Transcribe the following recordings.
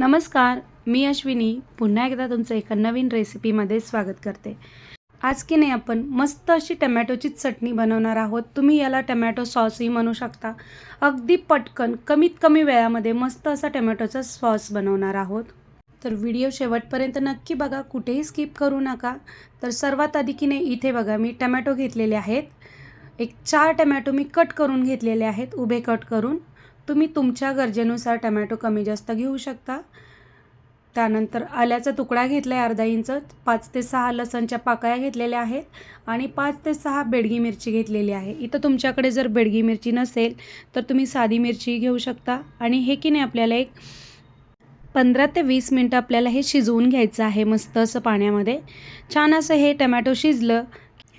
नमस्कार मी अश्विनी. पुन्हा एकदा तुमचं एका नवीन रेसिपीमध्ये स्वागत करते. आज की नाही आपण मस्त अशी टमॅटोची चटणी बनवणार आहोत. तुम्ही याला टमॅटो सॉसही म्हणू शकता. अगदी पटकन कमीत कमी वेळामध्ये मस्त असा टमॅटोचा सॉस बनवणार आहोत. तर व्हिडिओ शेवटपर्यंत नक्की बघा कुठेही स्किप करू नका. तर सर्वात आधी की नाही इथे बघा मी टमॅटो घेतलेले आहेत. एक चार टमॅटो मी कट करून घेतलेले आहेत उभे कट करून. तुम्ही तुमच्या गरजेनुसार टमॅटो कमी जास्त घेऊ शकता. त्यानंतर आल्याचा तुकडा घेतला आहे अर्धा इंच पाच ते सहा लसणच्या पाकळ्या घेतलेल्या आहेत आणि पाच ते सहा बेडगी मिरची घेतलेली आहे. इथं तुमच्याकडे जर बेडगी मिरची नसेल तर तुम्ही साधी मिरची घेऊ शकता. आणि हे की नाही आपल्याला एक पंधरा ते वीस मिनटं आपल्याला हे शिजवून घ्यायचं आहे मस्त असं पाण्यामध्ये. छान असं हे टमॅटो शिजलं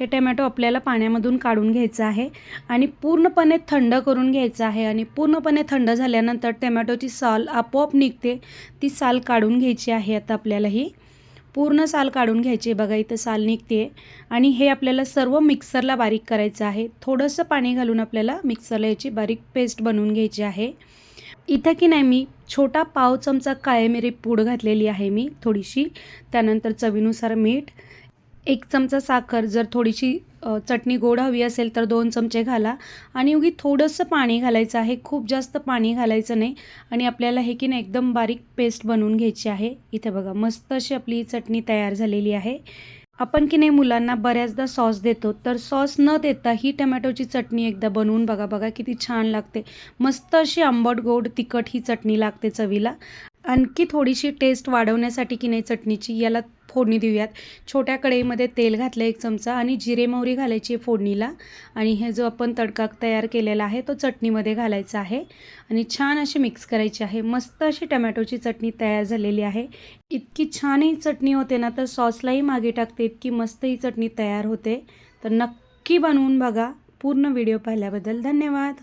हे टमॅटो आपल्याला पाण्यामधून काढून घ्यायचं आहे आणि पूर्णपणे थंड करून घ्यायचं आहे आणि पूर्णपणे थंड झाल्यानंतर टमॅटोची साल आपोआप निघते. ती साल काढून घ्यायची आहे आता आपल्याला ही. पूर्ण साल काढून घ्यायची बघा इथं साल निघते. आणि हे आपल्याला सर्व मिक्सरला बारीक करायचं आहे. थोडंसं पाणी घालून आपल्याला मिक्सरला याची बारीक पेस्ट बनवून घ्यायची आहे. इथं की नाही मी छोटा पाव चमचा काळे मिरी पूड घातलेली आहे मी थोडीशी. त्यानंतर चवीनुसार मीठ एक चमचा साखर जर थोडीशी चटणी गोड हवी असेल तर दोन चमचे घाला. आणि उगी थोडंसं पाणी घालायचं आहे. खूप जास्त पाणी घालायचं नाही. आणि आपल्याला हे की नाही एकदम बारीक पेस्ट बनवून घ्यायची आहे. इथे बघा मस्त अशी आपली चटणी तयार झालेली आहे. आपण की नाही मुलांना बऱ्याचदा सॉस देतो. तर सॉस न देता ही टमॅटोची चटणी एकदा बनवून बघा बघा किती छान लागते. मस्त अशी आंबट गोड तिखट ही चटणी लागते चवीला. आणखी थोडीशी टेस्ट वाढवण्यासाठी की नाही चटणीची याला फोडणी देऊयात. छोट्या कढईमध्ये तेल घातलं एक चमचा आणि जिरे मोहरी घालायची आहे फोडणीला. आणि हे जो आपण तडका तयार केलेला आहे तो चटणीमध्ये घालायचा आहे. आणि छान अशी मिक्स करायची आहे. मस्त अशी टमॅटोची चटणी तयार झालेली आहे. इतकी छान ही चटणी होते ना तर सॉसलाही मागे टाकते. इतकी मस्त ही चटणी तयार होते. तर नक्की बनवून बघा. पूर्ण व्हिडिओ पाहिल्याबद्दल धन्यवाद.